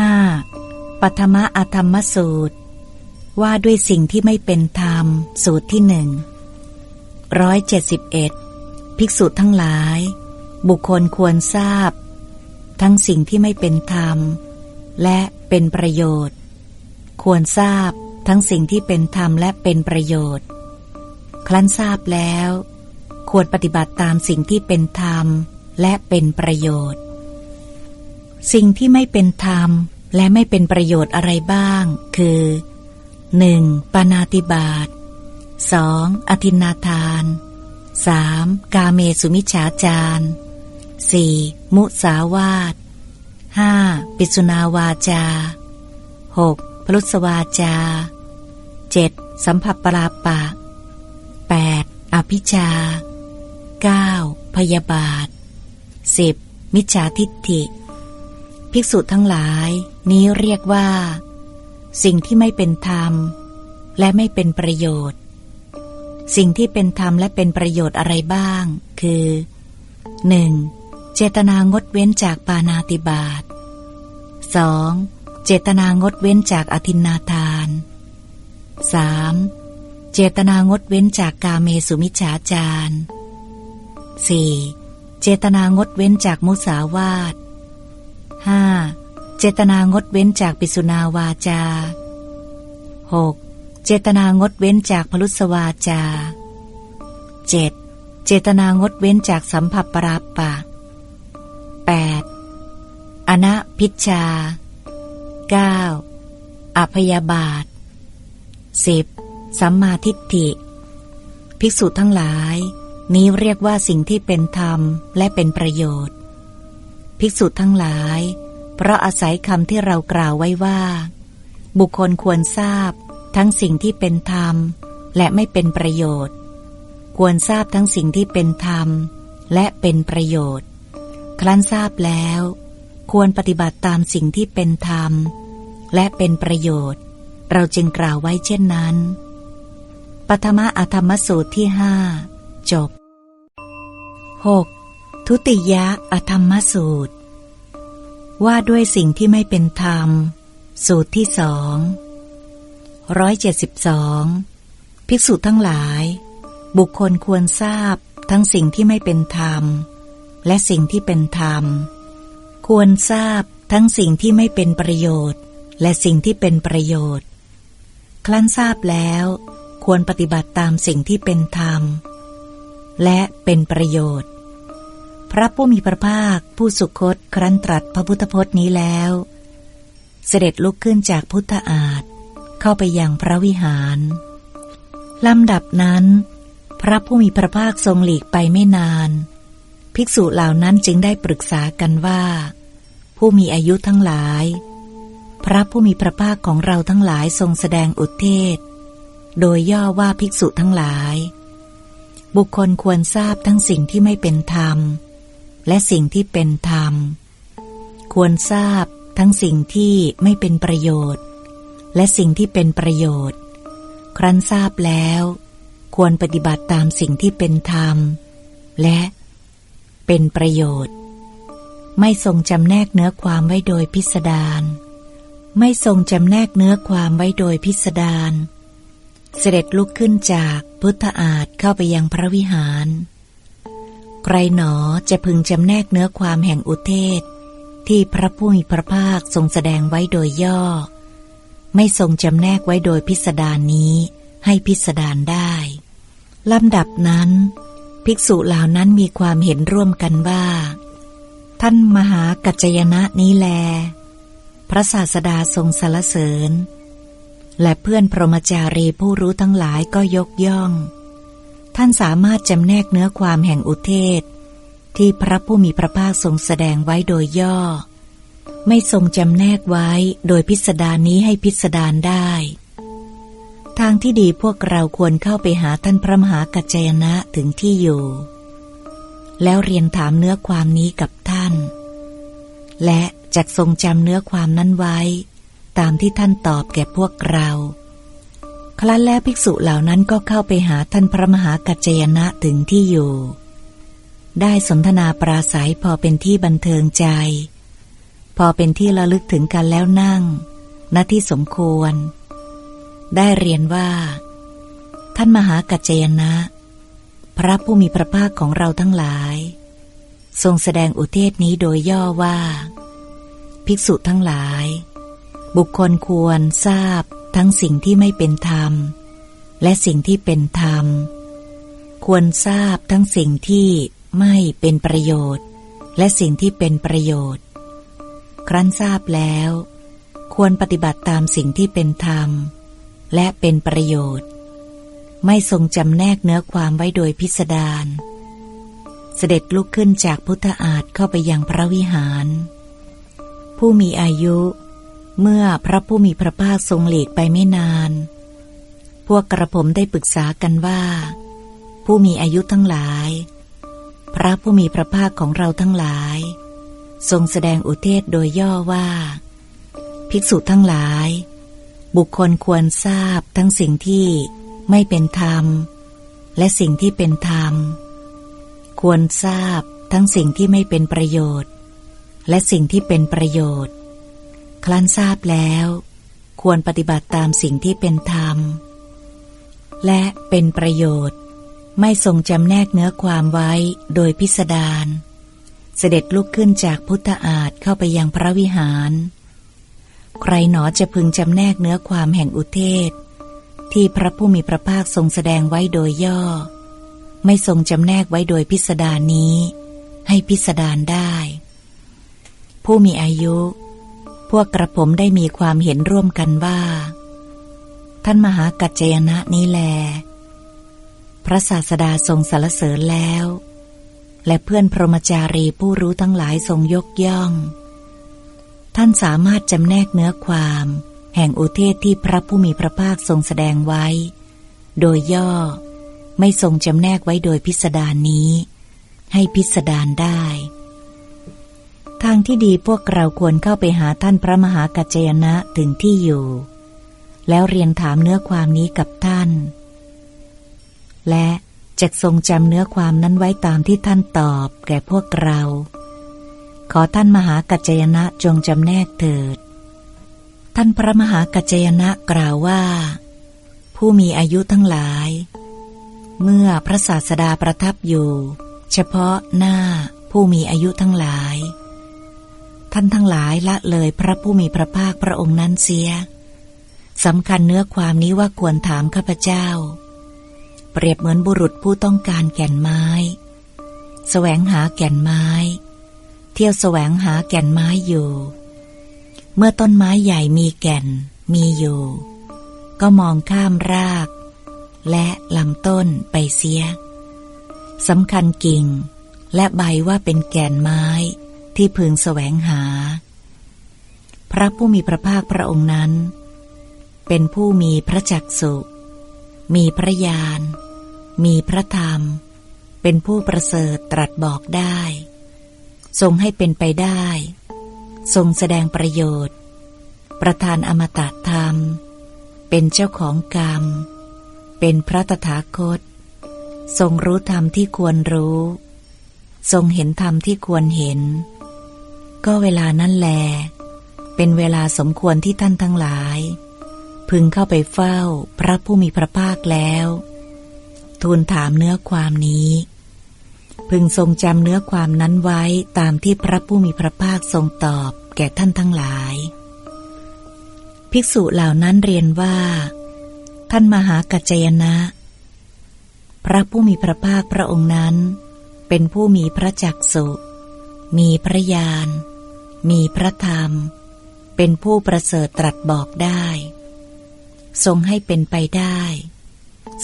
5. ปัทมะอธรรมสูตร ว่าด้วยสิ่งที่ไม่เป็นธรรม สูตรที่หนึ่งร้อยเจ็ดสิบเอ็ดภิกษุทั้งหลาย บุคคลควรทราบ ทั้งสิ่งที่ไม่เป็นธรรม และเป็นประโยชน์ ควรทราบทั้งสิ่งที่เป็นธรรมและเป็นประโยชน์ ครั้นทราบแล้ว ควรปฏิบัติตามสิ่งที่เป็นธรรมและเป็นประโยชน์ สิ่งที่ไม่เป็นธรรมและไม่เป็นประโยชน์อะไรบ้าง คือ 1. ปานาติบาต 2. อธินาทาน 3. กาเมสุมิจฉาจาร 4. มุสาวาท 5. ปิสุนาวาจา 6. พลุสวาจา 7. สัมผัสปราปะ 8. อภิชา 9. พยาบาท 10. มิจฉาทิฏฐิ ภิกษุทั้งหลาย นี้เรียกว่า สิ่งที่ไม่เป็นธรรม และไม่เป็นประโยชน์ สิ่งที่เป็นธรรมและเป็นประโยชน์อะไรบ้าง คือ 1. เจตนางดเว้นจากปานาติบาต 2. เจตนางดเว้นจากอธินนาทาน 3. เจตนางดเว้นจากกาเมสุมิจฉาจาร 4. เจตนางดเว้นจากมุสาวาท 5. เจตนางดเว้นจากปิสุนาวาจา 6. เจตนางดเว้นจากพลุสวาจา 7. เจตนางดเว้นจากสัมผัสปราปะ 8. อนะพิชชา 9. อภยาบาท 10. สัมมาทิฏฐิ ภิกษุทั้งหลาย นี้เรียกว่าสิ่งที่เป็นธรรมและเป็นประโยชน์ ภิกษุทั้งหลาย เพราะอาศัยคำที่เรากล่าวไว้ว่า บุคคลควรทราบทั้งสิ่งที่เป็นธรรม และไม่เป็นประโยชน์ ควรทราบทั้งสิ่งที่เป็นธรรม และเป็นประโยชน์ ครั้นทราบแล้ว ควรปฏิบัติตามสิ่งที่เป็นธรรม และเป็นประโยชน์ เราจึงกล่าวไว้เช่นนั้นปฐมะอธรรมสูตรที่ห้าจบ 6. ทุติยะอธรรมสูตร ว่าด้วยสิ่งที่ไม่เป็นธรรม สูตรที่สองร้อยเจ็ดสิบสองภิกษุทั้งหลาย บุคคลควรทราบทั้งสิ่งที่ไม่เป็นธรรม และสิ่งที่เป็นธรรม ควรทราบทั้งสิ่งที่ไม่เป็นประโยชน์ และสิ่งที่เป็นประโยชน์ ครั้นทราบแล้ว ควรปฏิบัติตามสิ่งที่เป็นธรรม และเป็นประโยชน์ พระผู้มีพระภาคผู้สุคตครั้นตรัสพระพุทธพจน์นี้แล้ว เสด็จลุกขึ้นจากพุทธอาฏเข้าไปยังพระวิหารลำดับนั้น พระผู้มีพระภาคทรงหลีกไปไม่นาน ภิกษุเหล่านั้นจึงได้ปรึกษากันว่า ผู้มีอายุทั้งหลาย พระผู้มีพระภาคของเราทั้งหลายทรงแสดงอุทเทศ โดยย่อว่าภิกษุทั้งหลาย บุคคลควรทราบทั้งสิ่งที่ไม่เป็นธรรม และสิ่งที่เป็นธรรม ควรทราบทั้งสิ่งที่ไม่เป็นประโยชน์ และสิ่งที่เป็นประโยชน์ ครั้นทราบแล้ว ควรปฏิบัติตามสิ่งที่เป็นธรรม และเป็นประโยชน์ ไม่ทรงจำแนกเนื้อความไว้โดยพิสดารไม่ทรงจำแนกเนื้อความไว้โดยพิสดารเสด็จลุกขึ้นจากพุทธอาฏเข้าไปยังพระวิหาร ใครหนอจะพึงจำแนกเนื้อความแห่งอุเทศ ที่พระผู้มีพระภาคทรงแสดงไว้โดยย่อ ไม่ทรงจำแนกไว้โดยพิสดารนนี้ให้พิสดารได้ลำดับนั้น ภิกษุเหล่านั้นมีความเห็นร่วมกันว่า ท่านมหากัจจยนะนี้แล พระศาสดาทรงสรรเสริญ และเพื่อนพรหมจารีผู้รู้ทั้งหลายก็ยกย่อง ท่านสามารถจำแนกเนื้อความแห่งอุเทศ ที่พระผู้มีพระภาคทรงแสดงไว้โดยย่อ ไม่ทรงจำแนกไว้โดยพิสดารนี้ให้พิสดารได้ ทางที่ดีพวกเราควรเข้าไปหาท่านพระมหากัจจยนะถึงที่อยู่ แล้วเรียนถามเนื้อความนี้กับท่าน และจักทรงจำเนื้อความนั้นไว้ ตามที่ท่านตอบแก่พวกเรา ครั้นแล้วภิกษุเหล่านั้นก็เข้าไปหาท่านพระมหากัจจยนะถึงที่อยู่ ได้สนทนาปราศัยพอเป็นที่บันเทิงใจ พอเป็นที่ระลึกถึงกันแล้วนั่งณที่สมควร ได้เรียนว่า ท่านมหากัจจยนะ พระผู้มีพระภาคของเราทั้งหลาย ทรงแสดงอุเทศนี้โดยย่อว่า ภิกษุทั้งหลาย บุคคลควรทราบ ทั้งสิ่งที่ไม่เป็นธรรม และสิ่งที่เป็นธรรม ควรทราบทั้งสิ่งที่ไม่เป็นประโยชน์ และสิ่งที่เป็นประโยชน์ ครั้นทราบแล้ว ควรปฏิบัติตามสิ่งที่เป็นธรรม และเป็นประโยชน์ ไม่ทรงจำแนกเนื้อความไว้โดยพิสดารเสด็จลุกขึ้นจากพุทธอาฏเข้าไปยังพระวิหาร ผู้มีอายุ เมื่อพระผู้มีพระภาคทรงหลีกไปไม่นาน พวกกระผมได้ปรึกษากันว่า ผู้มีอายุทั้งหลาย พระผู้มีพระภาคของเราทั้งหลาย ทรงแสดงอุเทศโดยย่อว่า ภิกษุทั้งหลาย บุคคลควรทราบทั้งสิ่งที่ไม่เป็นธรรม และสิ่งที่เป็นธรรม ควรทราบทั้งสิ่งที่ไม่เป็นประโยชน์ และสิ่งที่เป็นประโยชน์ ครั้นทราบแล้ว ควรปฏิบัติตามสิ่งที่เป็นธรรม และเป็นประโยชน์ ไม่ทรงจำแนกเนื้อความไว้โดยพิสดารเสด็จลุกขึ้นจากพุทธอาฏเข้าไปยังพระวิหาร ใครหนอจะพึงจำแนกเนื้อความแห่งอุเทศ ที่พระผู้มีพระภาคทรงแสดงไว้โดยย่อ ไม่ทรงจำแนกไว้โดยพิสดารนี้ ให้พิสดารได้ ผู้มีอายุ พวกกระผมได้มีความเห็นร่วมกันว่า ท่านมหากัจจยนะนี้แล พระศาสดาทรงสรรเสริญแล้ว และเพื่อนพรหมจารีผู้รู้ทั้งหลายทรงยกย่อง ท่านสามารถจำแนกเนื้อความ แห่งอุเทศที่พระผู้มีพระภาคทรงแสดงไว้ โดยย่อไม่ทรงจำแนกไว้โดยพิสดารนี้ ให้พิสดารได้ ทางที่ดีพวกเราควรเข้าไปหาท่านพระมหากัจจยนะถึงที่อยู่ แล้วเรียนถามเนื้อความนี้กับท่าน และจะทรงจำเนื้อความนั้นไว้ตามที่ท่านตอบแก่พวกเรา ขอท่านมหากัจจยนะจงจำแนกเถิด ท่านพระมหากัจจยนะกล่าวว่า ผู้มีอายุทั้งหลาย เมื่อพระศาสดาประทับอยู่ เฉพาะหน้าผู้มีอายุทั้งหลาย ท่านทั้งหลายละเลยพระผู้มีพระภาคพระองค์นั้นเสียสำคัญเนื้อความนี้ว่าควรถามข้าพเจ้า เปรียบเหมือนบุรุษผู้ต้องการแก่นไม้แสวงหาแก่นไม้ เที่ยวแสวงหาแก่นไม้อยู่ เมื่อต้นไม้ใหญ่มีแก่นมีอยู่ ก็มองข้ามราก และลำต้นไปเสียสำคัญกิ่ง และใบว่าเป็นแก่นไม้ ที่พึงแสวงหา พระผู้มีพระภาคพระองค์นั้น เป็นผู้มีพระจักสุมีพระญาณ มีพระธรรม เป็นผู้ประเสริฐตรัสบอกได้ ทรงให้เป็นไปได้ ทรงแสดงประโยชน์ ประทานอมตะธรรม เป็นเจ้าของกรรม เป็นพระตถาคต ทรงรู้ธรรมที่ควรรู้ ทรงเห็นธรรมที่ควรเห็น ก็เวลานั้นแล เป็นเวลาสมควรที่ท่านทั้งหลาย พึงเข้าไปเฝ้าพระผู้มีพระภาคแล้ว ทูลถามเนื้อความนี้ พึงทรงจำเนื้อความนั้นไว้ตามที่พระผู้มีพระภาคทรงตอบแก่ท่านทั้งหลาย ภิกษุเหล่านั้นเรียนว่า ท่านมหากัจจยนะ พระผู้มีพระภาคพระองค์นั้น เป็นผู้มีพระจักสุ มีพระญาณ มีพระธรรม เป็นผู้ประเสริฐตรัสบอกได้ ทรงให้เป็นไปได้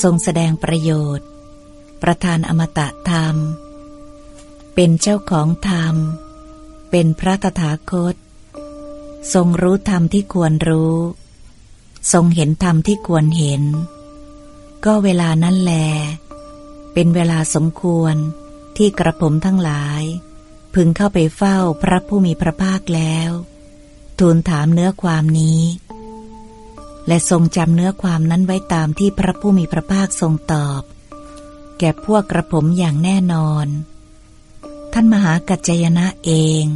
ทรงแสดงประโยชน์ ประทานอมตะธรรม เป็นเจ้าของธรรม เป็นพระตถาคต ทรงรู้ธรรมที่ควรรู้ ทรงเห็นธรรมที่ควรเห็น ก็เวลานั้นแล เป็นเวลาสมควร ที่กระผมทั้งหลาย พึงเข้าไปเฝ้าพระผู้มีพระภาคแล้ว ทูลถามเนื้อความนี้ และทรงจำเนื้อความนั้นไว้ตามที่พระผู้มีพระภาคทรงตอบ แก่พวกกระผมอย่างแน่นอน ท่านมหากัจจยนะเองพ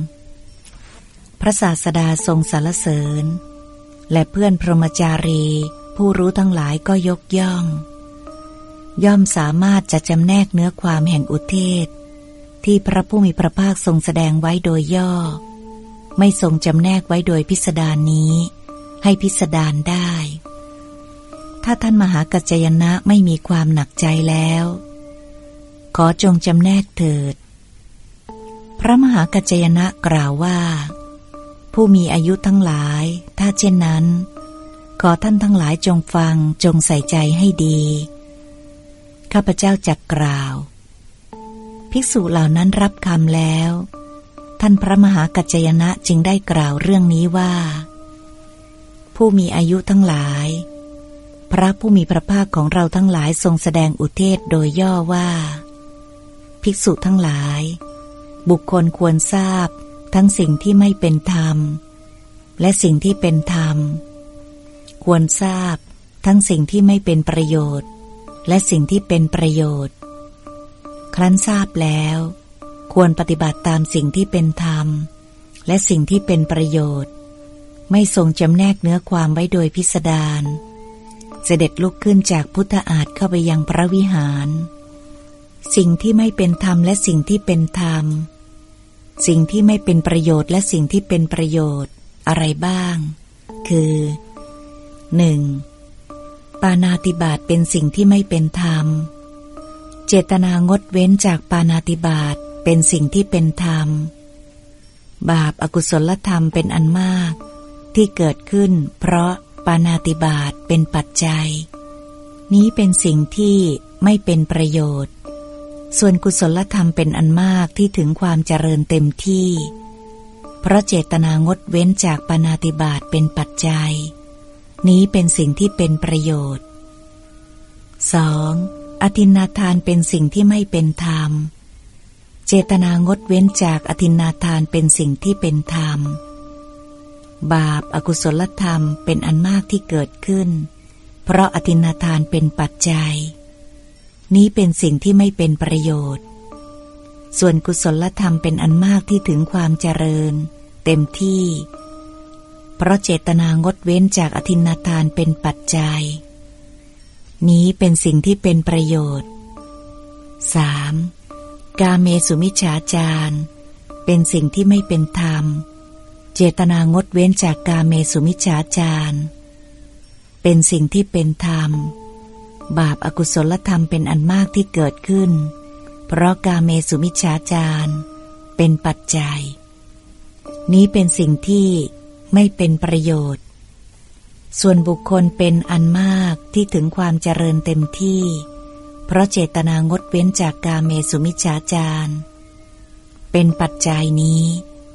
พระศาสดาทรงสรรเสริญ และเพื่อนพรหมจารี ผู้รู้ทั้งหลายก็ยกย่อง ย่อมสามารถจะจำแนกเนื้อความแห่งอุเทศ ที่พระผู้มีพระภาคทรงแสดงไว้โดยย่อ ไม่ทรงจำแนกไว้โดยพิสดารนี้ ให้พิสดารได้ ถ้าท่านมหากัจจยนะไม่มีความหนักใจแล้ว ขอจงจำแนกเถิด พระมหากัจจยนะกล่าวว่า ผู้มีอายุทั้งหลาย ถ้าเช่นนั้น ขอท่านทั้งหลายจงฟังจงใส่ใจให้ดี ข้าพเจ้าจักกล่าว ภิกษุเหล่านั้นรับคำแล้ว ท่านพระมหากัจจยนะจึงได้กล่าวเรื่องนี้ว่า ผู้มีอายุทั้งหลาย พระผู้มีพระภาคของเราทั้งหลายทรงแสดงอุเทศโดยย่อว่า ภิกษุทั้งหลาย บุคคลควรทราบทั้งสิ่งที่ไม่เป็นธรรม และสิ่งที่เป็นธรรม ควรทราบทั้งสิ่งที่ไม่เป็นประโยชน์ และสิ่งที่เป็นประโยชน์ ครั้นทราบแล้ว ควรปฏิบัติตามสิ่งที่เป็นธรรม และสิ่งที่เป็นประโยชน์ ไม่ทรงจำแนกเนื้อความไว้โดยพิสดารเสด็จลุกขึ้นจากพุทธอาฏเข้าไปยังพระวิหาร สิ่งที่ไม่เป็นธรรมและสิ่งที่เป็นธรรม สิ่งที่ไม่เป็นประโยชน์และสิ่งที่เป็นประโยชน์อะไรบ้าง คือ 1. ปานาติบาตเป็นสิ่งที่ไม่เป็นธรรม เจตนางดเว้นจากปานาติบาตเป็นสิ่งที่เป็นธรรม บาปอากุศลธรรมเป็นอันมาก ที่เกิดขึ้น เพราะปานาติบาตเป็นปัจจัย นี้เป็นสิ่งที่ไม่เป็นประโยชน์ ส่วนกุศลธรรมเป็นอันมากที่ถึงความเจริญเต็มที่ เพราะเจตนางดเว้นจากปานาติบาตเป็นปัจจัย นี้เป็นสิ่งที่เป็นประโยชน์ 2. อธินาทานเป็นสิ่งที่ไม่เป็นธรรม เจตนางดเว้นจากอธินาทานเป็นสิ่งที่เป็นธรรม บาปอากุศลธรรมเป็นอันมากที่เกิดขึ้น เพราะอธินาทานเป็นปัจจัย นี้เป็นสิ่งที่ไม่เป็นประโยชน์ ส่วนกุศลธรรมเป็นอันมากที่ถึงความเจริญ เต็มที่ เพราะเจตนางดเว้นจากอธินาทานเป็นปัจจัย นี้เป็นสิ่งที่เป็นประโยชน์ 3. กาเมสุมิฉาจารเป็นสิ่งที่ไม่เป็นธรรม เจตนางดเว้นจากกาเมสุมิฉาจารเป็นสิ่งที่เป็นธรรม บาปอากุศลธรรมเป็นอันมากที่เกิดขึ้น เพราะกาเมสุมิฉาจารเป็นปัจจัย นี้เป็นสิ่งที่ ไม่เป็นประโยชน์ ส่วนบุคคลเป็นอันมากที่ถึงความเจริญเต็มที่ เพราะเจตนางดเว้นจากกาเมสุมิจฉาจารเป็นปัจจัยนี้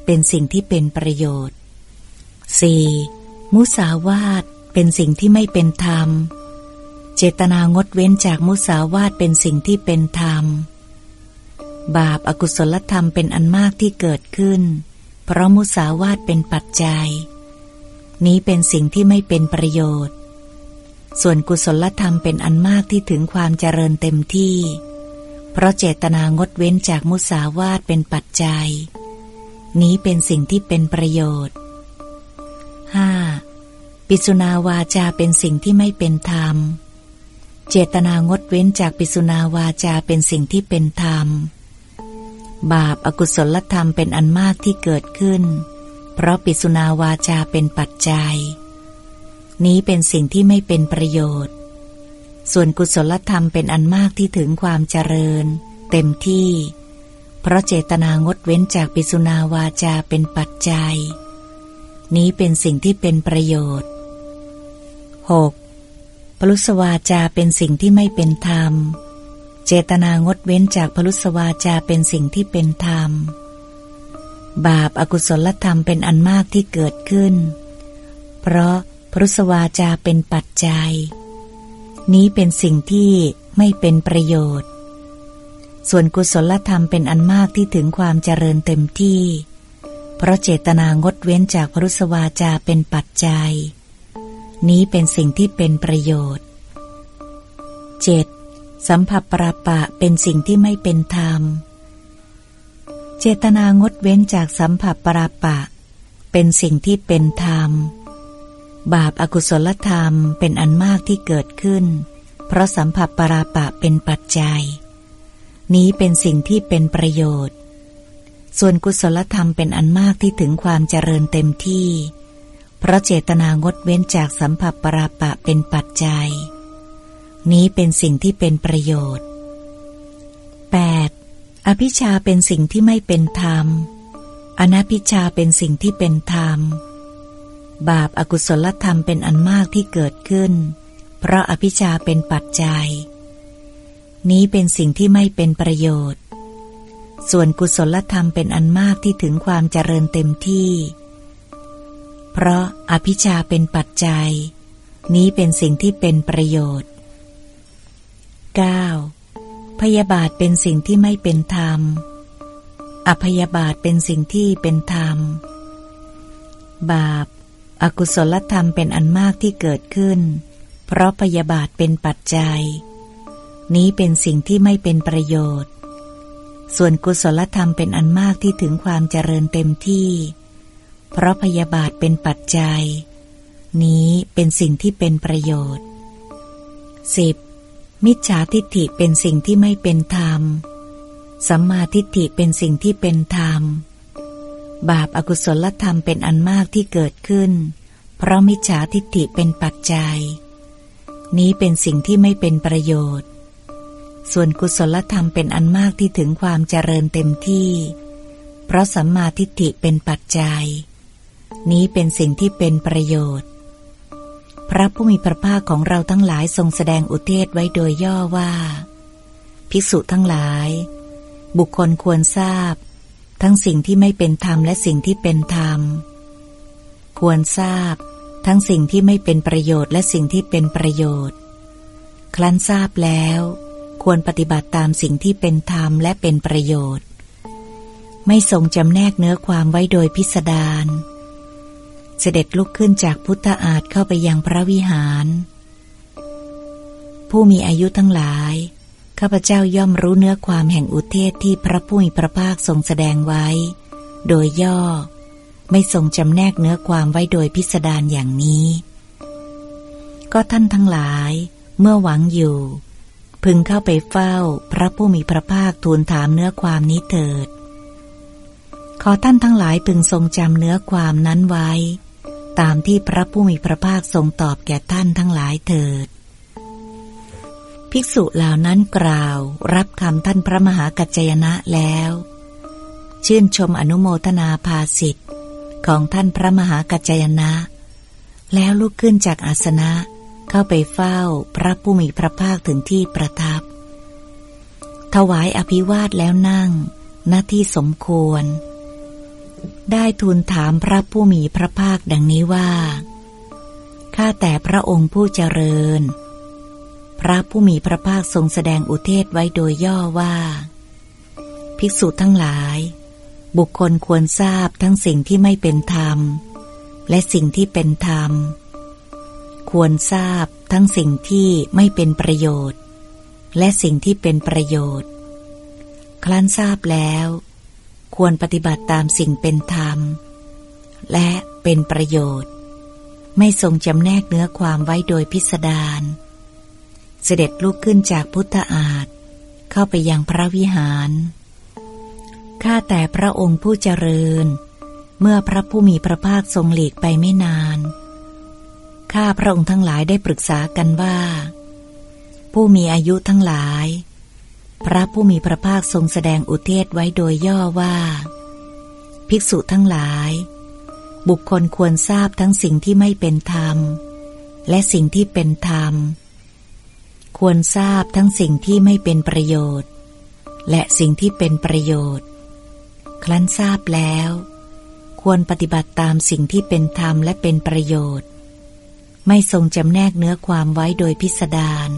เป็นสิ่งที่เป็นประโยชน์ 4. มุสาวาทเป็นสิ่งที่ไม่เป็นธรรม เจตนางดเว้นจากมุสาวาทเป็นสิ่งที่เป็นธรรม บาปอากุศลธรรมเป็นอันมากที่เกิดขึ้น เพราะมุสาวาทเป็นปัจจัย นี้เป็นสิ่งที่ไม่เป็นประโยชน์ ส่วนกุศลธรรมเป็นอันมากที่ถึงความเจริญเต็มที่ เพราะเจตนางดเว้นจากมุสาวาทเป็นปัจจัย นี้เป็นสิ่งที่เป็นประโยชน์ 5. ปิสุนาวาจาเป็นสิ่งที่ไม่เป็นธรรม เจตนางดเว้นจากปิสุนาวาจาเป็นสิ่งที่เป็นธรรม บาปอากุศลธรรมเป็นอันมากที่เกิดขึ้น เพราะปิสุนาวาจาเป็นปัจจัย นี้เป็นสิ่งที่ไม่เป็นประโยชน์ ส่วนกุศลธรรมเป็นอันมากที่ถึงความเจริญ เต็มที่ เพราะเจตนางดเว้นจากปิสุนาวาจาเป็นปัจจัย นี้เป็นสิ่งที่เป็นประโยชน์ 6. พลุสวาจาเป็นสิ่งที่ไม่เป็นธรรมเจตนางดเว้นจากพลุสวาจาเป็นสิ่งที่เป็นธรรม บาปอากุศลธรรมเป็นอันมากที่เกิดขึ้น เพราะพลุสวาจาเป็นปัจจัย นี้เป็นสิ่งที่ไม่เป็นประโยชน์ ส่วนกุศลธรรมเป็นอันมากที่ถึงความเจริญเต็มที่ เพราะเจตนางดเว้นจากพรุสวาจาเป็นปัจจัย นี้เป็นสิ่งที่เป็นประโยชน์ 7. สัมผัสปราปะเป็นสิ่งที่ไม่เป็นธรรม เจตนางดเว้นจากสัมผัสปราปะ เป็นสิ่งที่เป็นธรรม บาปอากุศลธรรมเป็นอันมากที่เกิดขึ้น เพราะสัมผัสปราปะเป็นปัจจัย นี้เป็นสิ่งที่เป็นประโยชน์ ส่วนกุศลธรรมเป็นอันมากที่ถึงความเจริญเต็มที่ เพราะเจตนางดเว้นจากสัมผัสปราปะเป็นปัจจัย นี้เป็นสิ่งที่เป็นประโยชน์ 8. อภิชาเป็นสิ่งที่ไม่เป็นธรรม อนัพิชาเป็นสิ่งที่เป็นธรรม บาปอากุศลธรรมเป็นอันมากที่เกิดขึ้น เพราะอภิชาเป็นปัจจัย นี้เป็นสิ่งที่ไม่เป็นประโยชน์ ส่วนกุศลธรรมเป็นอันมากที่ถึงความเจริญเต็มที่ เพราะอภิชาเป็นปัจจัย นี้เป็นสิ่งที่เป็นประโยชน์ 9. พยาบาทเป็นสิ่งที่ไม่เป็นธรรม อพยาบาทเป็นสิ่งที่เป็นธรรม บาปอากุศลธรรมเป็นอันมากที่เกิดขึ้น เพราะพยาบาทเป็นปัจจัย นี้เป็นสิ่งที่ไม่เป็นประโยชน์ ส่วนกุศลธรรมเป็นอันมากที่ถึงความเจริญเต็มที่ เพราะพยาบาทเป็นปัจจัย นี้เป็นสิ่งที่เป็นประโยชน์ 10. มิจฉาทิฏฐิเป็นสิ่งที่ไม่เป็นธรรม สัมมาทิฏฐิเป็นสิ่งที่เป็นธรรม บาปอากุศลธรรมเป็นอันมากที่เกิดขึ้น เพราะมิจฉาทิฏฐิเป็นปัจจัย นี้เป็นสิ่งที่ไม่เป็นประโยชน์ ส่วนกุศลธรรมเป็นอันมากที่ถึงความเจริญเต็มที่ เพราะสัมมาทิฏฐิเป็นปัจจัย นี้เป็นสิ่งที่เป็นประโยชน์ พระผู้มีพระภาคของเราทั้งหลายทรงแสดงอุเทศไว้โดยย่อว่า ภิกษุทั้งหลาย บุคคลควรทราบ ทั้งสิ่งที่ไม่เป็นธรรมและสิ่งที่เป็นธรรม ควรทราบ ทั้งสิ่งที่ไม่เป็นประโยชน์และสิ่งที่เป็นประโยชน์ ครั้นทราบแล้ว ควรปฏิบัติตามสิ่งที่เป็นธรรมและเป็นประโยชน์ ไม่ทรงจำแนกเนื้อความไว้โดยพิสดาร เสด็จลุกขึ้นจากพุทธอาฏเข้าไปยังพระวิหาร ผู้มีอายุทั้งหลาย ข้าพเจ้าย่อมรู้เนื้อความแห่งอุเทศที่พระผู้มีพระภาคทรงแสดงไว้ โดยย่อ ไม่ทรงจำแนกเนื้อความไว้โดยพิสดารอย่างนี้ ก็ท่านทั้งหลาย เมื่อหวังอยู่ พึงเข้าไปเฝ้าพระผู้มีพระภาคทูลถามเนื้อความนี้เถิดขอท่านทั้งหลายพึงทรงจำเนื้อความนั้นไว้ ตามที่พระผู้มีพระภาคทรงตอบแก่ท่านทั้งหลายเถิด ภิกษุเหล่านั้นกล่าว รับคำท่านพระมหากัจจยนะแล้ว ชื่นชมอนุโมทนาภาสิทธิ์ของท่านพระมหากัจจยนะ แล้วลุกขึ้นจากอาสนะเข้าไปเฝ้าพระผู้มีพระภาคถึงที่ประทับ ถวายอภิวาทแล้วนั่งหน้าที่สมควร ได้ทูลถามพระผู้มีพระภาคดังนี้ว่า ข้าแต่พระองค์ผู้เจริญ พระผู้มีพระภาคทรงแสดงอุเทศไว้โดยย่อว่า ภิกษุทั้งหลาย บุคคลควรทราบทั้งสิ่งที่ไม่เป็นธรรม และสิ่งที่เป็นธรรม ควรทราบทั้งสิ่งที่ไม่เป็นประโยชน์ และสิ่งที่เป็นประโยชน์ ครั้นทราบแล้ว ควรปฏิบัติตามสิ่งเป็นธรรม และเป็นประโยชน์ ไม่ทรงจำแนกเนื้อความไว้โดยพิสดารเสด็จลุกขึ้นจากพุทธอาฏเข้าไปยังพระวิหาร ข้าแต่พระองค์ผู้เจริญ เมื่อพระผู้มีพระภาคทรงหลีกไปไม่นาน ข้าพระองค์ทั้งหลายได้ปรึกษากันว่า ผู้มีอายุทั้งหลาย พระผู้มีพระภาคทรงแสดงอุเทศไว้โดยย่อว่า ภิกษุทั้งหลาย บุคคลควรทราบทั้งสิ่งที่ไม่เป็นธรรม และสิ่งที่เป็นธรรม ควรทราบทั้งสิ่งที่ไม่เป็นประโยชน์ และสิ่งที่เป็นประโยชน์ ครั้นทราบแล้ว ควรปฏิบัติตามสิ่งที่เป็นธรรมและเป็นประโยชน์ ไม่ทรงจำแนกเนื้อความไว้โดยพิสดาร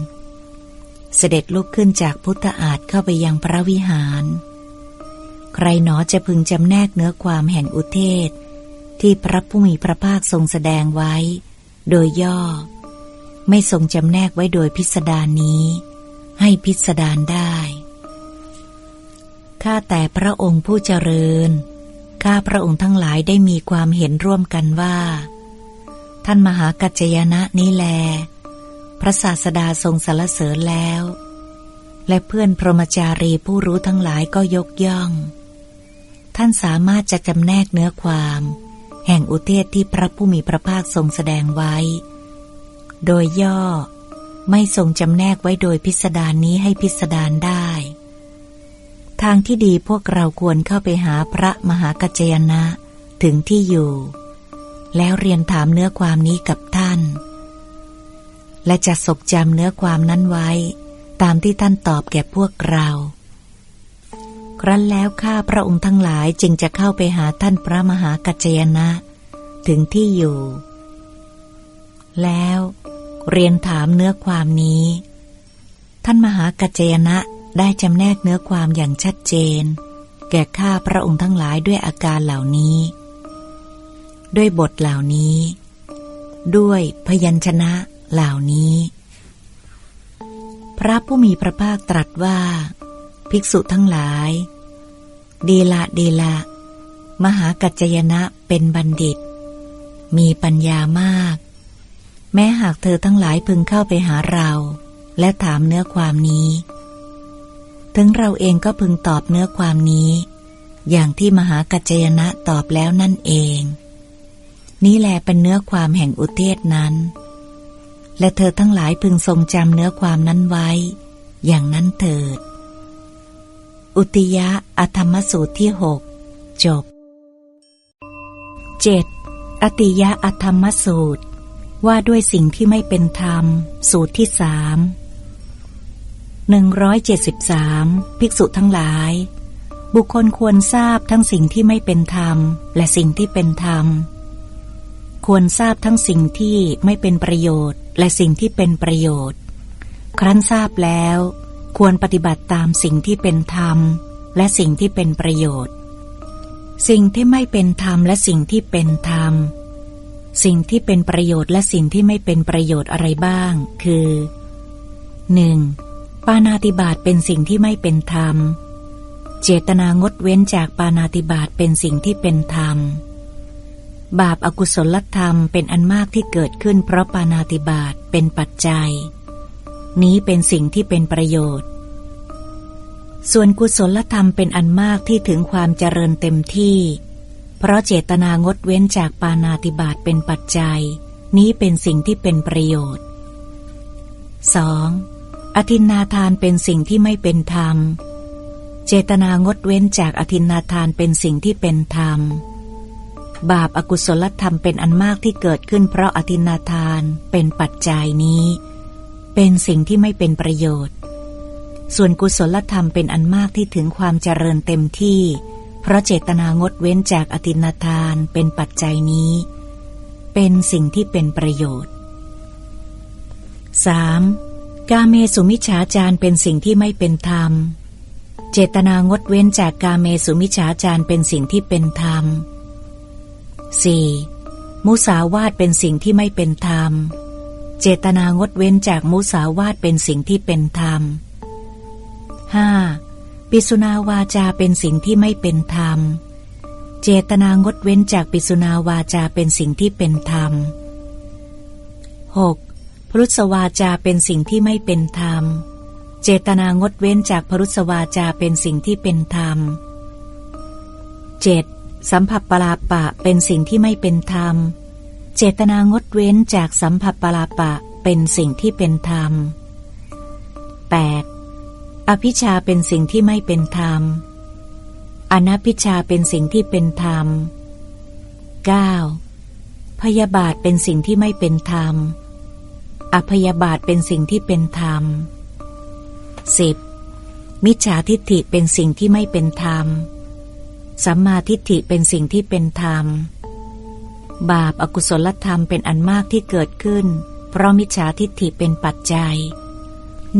เสด็จลุกขึ้นจากพุทธอาฏเข้าไปยังพระวิหาร ใครหนอจะพึงจำแนกเนื้อความแห่งอุเทศ ที่พระผู้มีพระภาคทรงแสดงไว้ โดยย่อ ไม่ทรงจำแนกไว้โดยพิสดารนี้ ให้พิสดารได้ข้าแต่พระองค์ผู้เจริญ ข้าพระองค์ทั้งหลายได้มีความเห็นร่วมกันว่า ท่านมหากัจจยนะนี้แล พระศาสดาทรงสรรเสริญแล้ว และเพื่อนพรหมจารีผู้รู้ทั้งหลายก็ยกย่อง ท่านสามารถจะจำแนกเนื้อความ แห่งอุเทศที่พระผู้มีพระภาคทรงแสดงไว้ โดยย่อไม่ทรงจำแนกไว้โดยพิสดารนนี้ให้พิสดารได้ ทางที่ดีพวกเราควรเข้าไปหาพระมหากัจจยนะ ถึงที่อยู่ แล้วเรียนถามเนื้อความนี้กับท่าน และจะสกจำเนื้อความนั้นไว้ ตามที่ท่านตอบแก่พวกเรา ครั้นแล้วข้าพระองค์ทั้งหลายจึงจะเข้าไปหาท่านพระมหากัจจยนะ ถึงที่อยู่ แล้ว เรียนถามเนื้อความนี้ ท่านมหากัจจยนะได้จำแนกเนื้อความอย่างชัดเจน แก่ข้าพระองค์ทั้งหลายด้วยอาการเหล่านี้ ด้วยบทเหล่านี้ ด้วยพยัญชนะ เหล่านี้ พระผู้มีพระภาคตรัสว่า ภิกษุทั้งหลายดีละดีละ มหากัจจยนะเป็นบัณฑิต มีปัญญามาก แม้หากเธอทั้งหลายพึงเข้าไปหาเรา และถามเนื้อความนี้ ถึงเราเองก็พึงตอบเนื้อความนี้ อย่างที่มหากัจจยนะตอบแล้วนั่นเองนี้แลเป็นเนื้อความแห่งอุเทศนั้น และเธอทั้งหลายพึงทรงจำเนื้อความนั้นไว้ อย่างนั้นเถิด อุติยะอธรรมสูตรที่หกจบ 7. อติยะอธรรมสูตร ว่าด้วยสิ่งที่ไม่เป็นธรรม สูตรที่สามหนึ่งร้อยเจ็ดสิบสามภิกษุทั้งหลาย บุคคลควรทราบทั้งสิ่งที่ไม่เป็นธรรม และสิ่งที่เป็นธรรม ควรทราบทั้งสิ่งที่ไม่เป็นประโยชน์ และสิ่งที่เป็นประโยชน์ ครั้นทราบแล้ว ควรปฏิบัติตามสิ่งที่เป็นธรรม และสิ่งที่เป็นประโยชน์ สิ่งที่ไม่เป็นธรรมและสิ่งที่เป็นธรรม สิ่งที่เป็นประโยชน์และสิ่งที่ไม่เป็นประโยชน์อะไรบ้าง คือ 1. ปานาติบาตเป็นสิ่งที่ไม่เป็นธรรม เจตนางดเว้นจากปานาติบาตเป็นสิ่งที่เป็นธรรม บาปอากุศลธรรมเป็นอันมากที่เกิดขึ้นเพราะปานาติบาตเป็นปัจจัย นี้เป็นสิ่งที่เป็นประโยชน์ ส่วนกุศลธรรมเป็นอันมากที่ถึงความเจริญเต็มที่ เพราะเจตนางดเว้นจากปานาติบาตเป็นปัจจัย นี้เป็นสิ่งที่เป็นประโยชน์ 2. อธินนาทานเป็นสิ่งที่ไม่เป็นธรรม เจตนางดเว้นจากอธินนาทานเป็นสิ่งที่เป็นธรรม บาปอากุศลธรรมเป็นอันมากที่เกิดขึ้นเพราะอธินนาทานเป็นปัจจัยนี้ เป็นสิ่งที่ไม่เป็นประโยชน์ ส่วนกุศลธรรมเป็นอันมากที่ถึงความเจริญเต็มที่ เพราะเจตนางดเว้นจากอตินาทานเป็นปัจจัยนี้ เป็นสิ่งที่เป็นประโยชน์ 3. กาเมสุมิฉาจารเป็นสิ่งที่ไม่เป็นธรรม เจตนางดเว้นจากกาเมสุมิฉาจารเป็นสิ่งที่เป็นธรรม 4. มุสาวาทเป็นสิ่งที่ไม่เป็นธรรม เจตนางดเว้นจากมุสาวาทเป็นสิ่งที่เป็นธรรม 5. ปิสุนาวาจาเป็นสิ่งที่ไม่เป็นธรรม เจตนางดเว้นจากปิสุนาวาจาเป็นสิ่งที่เป็นธรรม 6. พรุษวาจาเป็นสิ่งที่ไม่เป็นธรรม เจตนางดเว้นจากพรุษวาจาเป็นสิ่งที่เป็นธรรม 7. สัมผัสปลาปะเป็นสิ่งที่ไม่เป็นธรรม เจตนางดเว้นจากสัมผัสปลาปะเป็นสิ่งที่เป็นธรรม 8. อภิชาเป็นสิ่งที่ไม่เป็นธรรม อนัพิชาเป็นสิ่งที่เป็นธรรม 9. พยาบาทเป็นสิ่งที่ไม่เป็นธรรม อพยาบาทเป็นสิ่งที่เป็นธรรม 10. มิจฉาทิฏฐิเป็นสิ่งที่ไม่เป็นธรรม สัมมาทิฏฐิเป็นสิ่งที่เป็นธรรม บาปอากุศลธรรมเป็นอันมากที่เกิดขึ้น เพราะมิจฉาทิฏฐิเป็นปัจจัย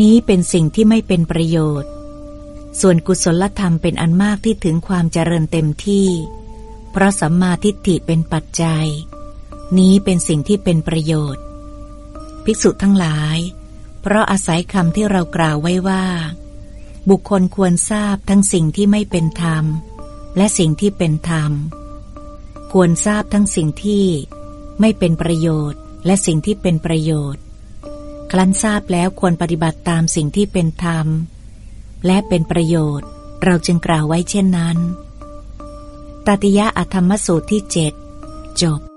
นี้เป็นสิ่งที่ไม่เป็นประโยชน์ ส่วนกุศลธรรมเป็นอันมากที่ถึงความเจริญเต็มที่ เพราะสัมมาทิฏฐิเป็นปัจจัย นี้เป็นสิ่งที่เป็นประโยชน์ ภิกษุทั้งหลาย เพราะอาศัยคำที่เรากล่าวไว้ว่า บุคคลควรทราบทั้งสิ่งที่ไม่เป็นธรรม และสิ่งที่เป็นธรรม ควรทราบทั้งสิ่งที่ไม่เป็นประโยชน์และสิ่งที่เป็นประโยชน์ ครั้นทราบแล้วควรปฏิบัติตามสิ่งที่เป็นธรรม และเป็นประโยชน์เราจึงกล่าวไว้เช่นนั้นตติยะอธรรมสูตรที่เจ็ดจบ